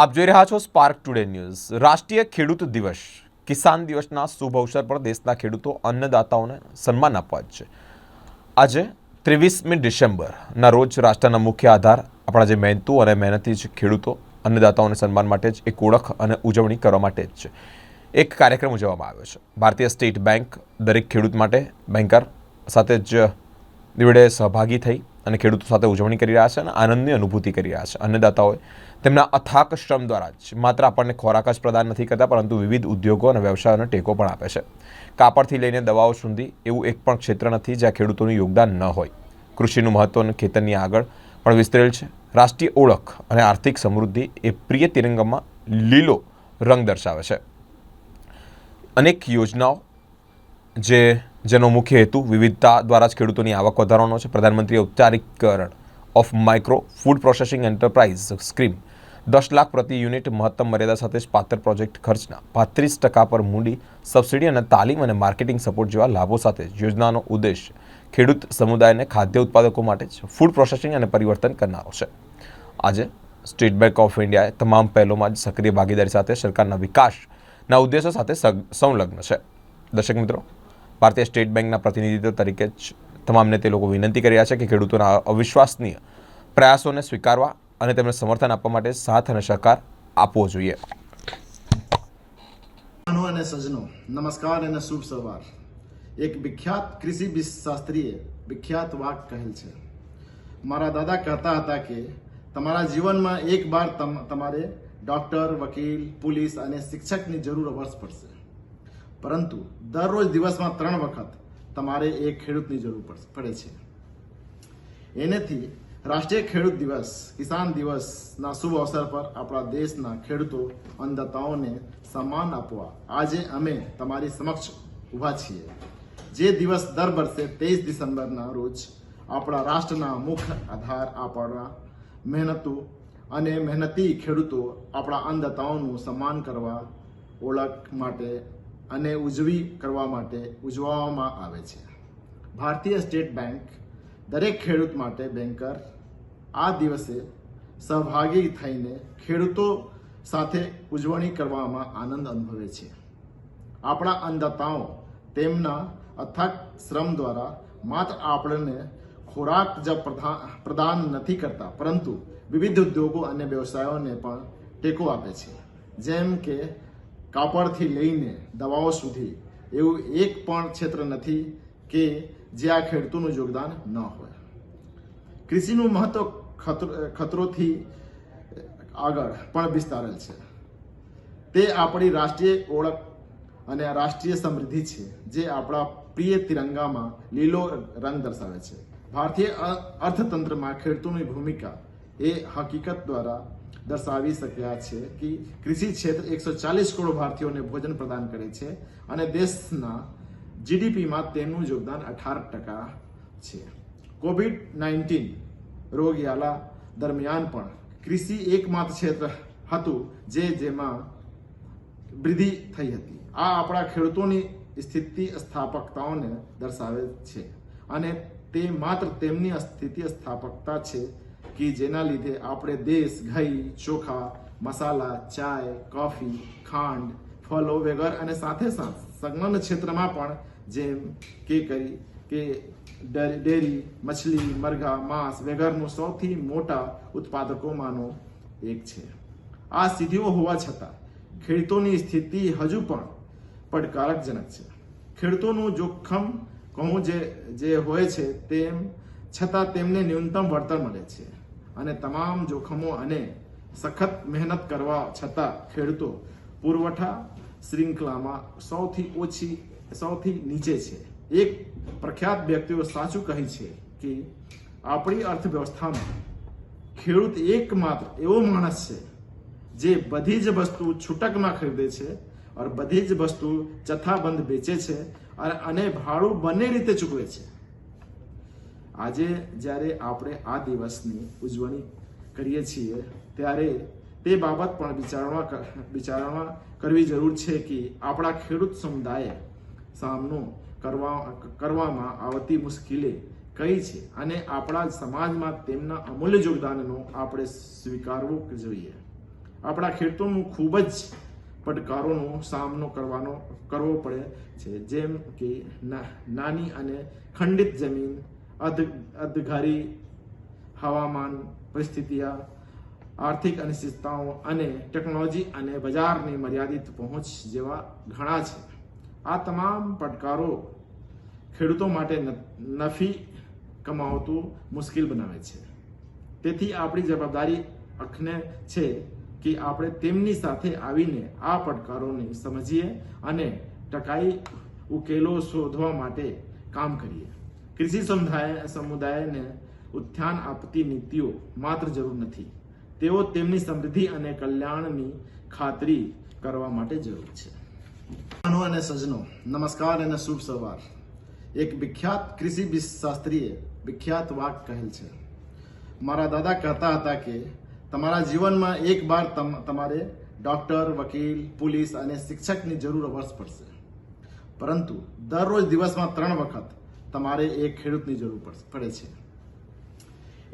આપ જોઈ રહ્યા છો સ્પાર્ક ટુડે ન્યૂઝ રાષ્ટ્રીય ખેડૂત દિવસ. કિસાન દિવસના શુભ અવસર પર દેશના ખેડૂતો અન્નદાતાઓને સન્માન આપવા જ છે. આજે ત્રેવીસમી ડિસેમ્બરના રોજ રાષ્ટ્રના મુખ્ય આધાર આપણા જે મહેનતુ અને મહેનતી જ ખેડૂતો અન્નદાતાઓને સન્માન માટે જ એક ઓળખ અને ઉજવણી કરવા માટે જ છે. એક કાર્યક્રમ ઉજવવામાં આવ્યો છે. ભારતીય સ્ટેટ બેંક દરેક ખેડૂત માટે બેન્કર સાથે જ નિવડે સહભાગી થઈ અને ખેડૂતો સાથે ઉજવણી કરી રહ્યા છે અને આનંદની અનુભૂતિ કરી રહ્યા છે. અન્નદાતાઓએ તેમના અથાક શ્રમ દ્વારા જ માત્ર આપણને ખોરાક જ પ્રદાન નથી કરતા, પરંતુ વિવિધ ઉદ્યોગો અને વ્યવસાયોને ટેકો પણ આપે છે. કાપડથી લઈને દવાઓ સુધી એવું એક પણ ક્ષેત્ર નથી જ્યાં ખેડૂતોનું યોગદાન ન હોય. કૃષિનું મહત્વ અને ખેતરની આગળ પણ વિસ્તરેલ છે. રાષ્ટ્રીય ઓળખ અને આર્થિક સમૃદ્ધિ એ પ્રિય તિરંગામાં લીલો રંગ દર્શાવે છે. અનેક યોજનાઓ જે, જેનો મુખ્ય હેતુ વિવિધતા દ્વારા જ ખેડૂતોની આવક વધારવાનો છે. પ્રધાનમંત્રી ઔપચારિકરણ of micro food processing enterprise scheme દસ લાખ પ્રતિ યુનિટ મહત્તમ મર્યાદા સાથે જ પાત્ર પ્રોજેક્ટ ખર્ચના પાંત્રીસ ટકા પર મૂડી, સબસિડી અને તાલીમ અને માર્કેટિંગ સપોર્ટ જેવા લાભો સાથે યોજનાનો ઉદ્દેશ ખેડૂત સમુદાયને ખાદ્ય ઉત્પાદકો માટે જ ફૂડ પ્રોસેસિંગ અને પરિવર્તન કરનારો છે. આજે સ્ટેટ બેંક ઓફ ઇન્ડિયાએ તમામ પહેલોમાં જ સક્રિય ભાગીદારી સાથે સરકારના વિકાસના ઉદ્દેશો સાથે સંલગ્ન છે. દર્શક મિત્રો ભારતીય સ્ટેટ બેંકના પ્રતિનિધિત્વ તરીકે જ તમામને તે લોકો વિનંતી કરી રહ્યા છે કે ખેડૂતોના અવિશ્વાસનીય પ્રયાસોને સ્વીકારવા અને તેમને સમર્થન આપવા માટે સાથ અને સહકાર આપવો જોઈએ. અને સજનો નમસ્કાર અને શુભ સવાર. એક વિખ્યાત કૃષિ શાસ્ત્રીએ વિખ્યાત વાક કહેલ છે. મારા દાદા કહેતા હતા કે, તમારા જીવનમાં એક બાર તમ- તમારે ડોક્ટર વકીલ પોલીસ અને શિક્ષકની જરૂર અવશ્ય પડશે. પરંતુ દરરોજ દિવસમાં ત્રણ વખત તમારે એ ખેડૂતની જરૂર પડ- છે. એનેથી રાષ્ટ્રીય ખેડૂત દિવસ, કિસાન દિવસના શુભ અવસર પર આપણા દેશના ખેડૂતો, અન્નદાતાઓને સન્માન આપવા આજે અમે તમારી સમક્ષ ઊભા છીએ. જે દિવસ દર વર્ષે તેવીસ ડિસેમ્બરના રોજ આપણા રાષ્ટ્રના મુખ્ય આધાર આપણા મહેનતુ અને મહેનતી ખેડૂતો આપણા અન્નદાતાઓનું સન્માન કરવા ઓળખ માટે અને ઉજવી કરવા માટે ઉજવવામાં આવે છે. ભારતીય સ્ટેટ બેંક દરેક ખેડૂત માટે બેન્કર આ દિવસે સહભાગી થઈને ખેડૂતો સાથે ઉજવણી કરવામાં આનંદ અનુભવે છે. આપણા અન્નદાતાઓ તેમના અથાગ શ્રમ દ્વારા માત્ર આપણને ખોરાક જ પ્રદાન નથી કરતા, પરંતુ વિવિધ ઉદ્યોગો અને વ્યવસાયોને પણ ટેકો આપે છે. જેમ કે કાપડથી લઈને દવાઓ સુધી એવું એક પણ ક્ષેત્ર નથી કે જે આ ખેડૂતોનું યોગદાન ન હોય. કૃષિનું મહત્વ ખતરો, ખતરોથી આગળ પણ વિસ્તારેલ છે. તે આપણી રાષ્ટ્રીય ઓળખ અને રાષ્ટ્રીય સમૃદ્ધિ છે, જે આપણા પ્રિય તિરંગામાં લીલો રંગ દર્શાવે છે. ભારતીય અર્થતંત્રમાં ખેડૂતોની ભૂમિકા એ હકીકત દ્વારા દર્શાવી શક્યા છે કે કૃષિ ક્ષેત્ર એકસો ચાલીસ કરોડ ભારતીયોને ભોજન પ્રદાન કરે છે અને દેશના જીડીપીમાં તેનું યોગદાન અઢાર ટકા છે. કોવિડ નાઇન્ટીન રોગયાલા દરમિયાન પણ કૃષિ એકમાત્ર ક્ષેત્ર હતું જે જેમાં વૃદ્ધિ થઈ હતી. આ આપણા ખેડૂતોની સ્થિતિ સ્થાપકતાઓને દર્શાવે છે અને તે માત્ર તેમની સ્થિતિ સ્થાપકતા છે કે જેના લીધે આપણે દેશ, ઘઈ, ચોખા, મસાલા, ચાય, કોફી, ખાંડ ફલો વગર અને સાથે સાથ સંલગ્ન ક્ષેત્રમાં પણ જેમ કે કરી કે ડેરી મછલી, મરઘા, માંસ વગેરેનું સૌથી મોટા ઉત્પાદકોમાંનો એક છે. આ સિદ્ધિઓ હોવા છતાં ખેડૂતોની સ્થિતિ હજુ પણ પડકારકજનક છે. ખેડૂતોનું જોખમ કહું જે જે હોય છે તેમ છતાં તેમને ન્યૂનતમ વળતર મળે છે. અને તમામ જોખમો અને સખત મહેનત કરવા છતાં ખેડૂતો પુરવઠા શૃંખલામાં સૌથી ઓછી, સૌથી નીચે છે. એક પ્રખ્યાત વ્યક્તિઓ સાચું કહે છે કે આપણી અર્થવ્યવસ્થામાં ખેડૂત એકમાત્ર એવો માણસ છે જે બધી જ વસ્તુ છૂટકમાં ખરીદે છે અને બધી જ વસ્તુ જથ્થાબંધ વેચે છે અને ભાડું બંને રીતે ચૂકવે છે. આજે જ્યારે આપણે આ દિવસની ઉજવણી કરીએ છીએ, ત્યારે તે બાબત પણ વિચારણા વિચારણા કરવી જરૂર છે કે આપણા ખેડૂત સમુદાયે સામનો કરવા, કરવામાં આવતી મુશ્કેલી કઈ છે અને આપણા સમાજમાં તેમના અમૂલ્ય યોગદાનનો આપણે સ્વીકારવું જોઈએ. આપણા ખેડૂતોનું ખૂબ જ પડકારોનો સામનો કરવાનો, કરવો પડે છે. જેમ કે નાની અને ખંડિત જમીન અધ, અધઘારી હવામાન પરિસ્થિતિઓ આર્થિક અનિશ્ચિતતાઓ અને ટેકનોલોજી અને બજારની મર્યાદિત પહોંચ જેવા ઘણા છે. આ તમામ પડકારો ખેડૂતો માટે નફી કમાવતું મુશ્કેલ બનાવે છે. તેથી આપણી જવાબદારી અખને છે કે આપણે તેમની સાથે આવીને આ પડકારોને સમજીએ અને ટકાઈ ઉકેલો શોધવા માટે કામ કરીએ. કૃષિ સમુદાય સમુદાયને ઉત્થાન આપતી નીતિઓ માત્ર જરૂર નથી. તેઓ તેમની સમૃદ્ધિ અને કલ્યાણની ખાતરી કરવા માટે જરૂર છે. બહેનો અને સજનો નમસ્કાર અને શુભ સવાર. એક વિખ્યાત કૃષિ શાસ્ત્રીએ વિખ્યાત વાક કહેલ છે. મારા દાદા કહેતા હતા કે, તમારા જીવનમાં એક વાર તમ- તમારે ડોક્ટર, વકીલ, પોલીસ અને શિક્ષકની જરૂર અવશ્ય પડશે. પરંતુ દરરોજ દિવસમાં ત્રણ વખત તમારે એક ખેડૂતની જરૂર પડે છે.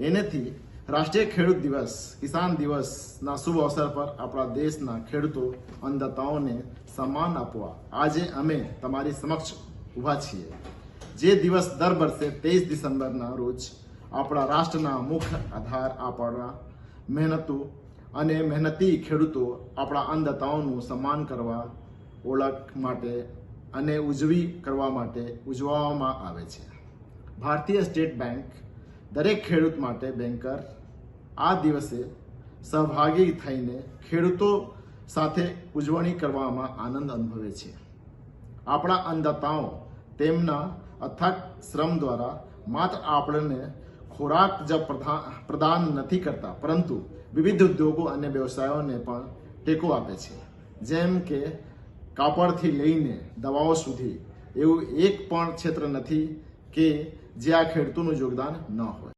એનેથી રાષ્ટ્રીય ખેડૂત દિવસ, કિસાન દિવસના શુભ અવસર પર આપણા દેશના ખેડૂતો અન્નદાતાઓને સન્માન આપવા આજે અમે તમારી સમક્ષ ઊભા છીએ. જે દિવસ દર વર્ષે તેવીસ ડિસેમ્બરના રોજ આપણા રાષ્ટ્રના મુખ્ય આધાર આપણા મહેનતુ અને મહેનતી ખેડૂતો આપણા અન્નદાતાઓનું સન્માન કરવા ઓળખ માટે અને ઉજવી કરવા માટે ઉજવવામાં આવે છે. ભારતીય સ્ટેટ બેંક દરેક ખેડૂત માટે બેન્કર આ દિવસે સહભાગી થઈને ખેડૂતો સાથે ઉજવણી કરવામાં આનંદ અનુભવે છે. આપણા અન્નદાતાઓ તેમના અથાગ શ્રમ દ્વારા માત્ર આપણને ખોરાક જ પ્રદાન નથી કરતા, પરંતુ વિવિધ ઉદ્યોગો અને વ્યવસાયોને પણ ટેકો આપે છે. જેમ કે કાપડથી લઈને દવાઓ સુધી એવું એક પણ ક્ષેત્ર નથી કે જ્યાં ખેડૂતોનું યોગદાન ન હોય.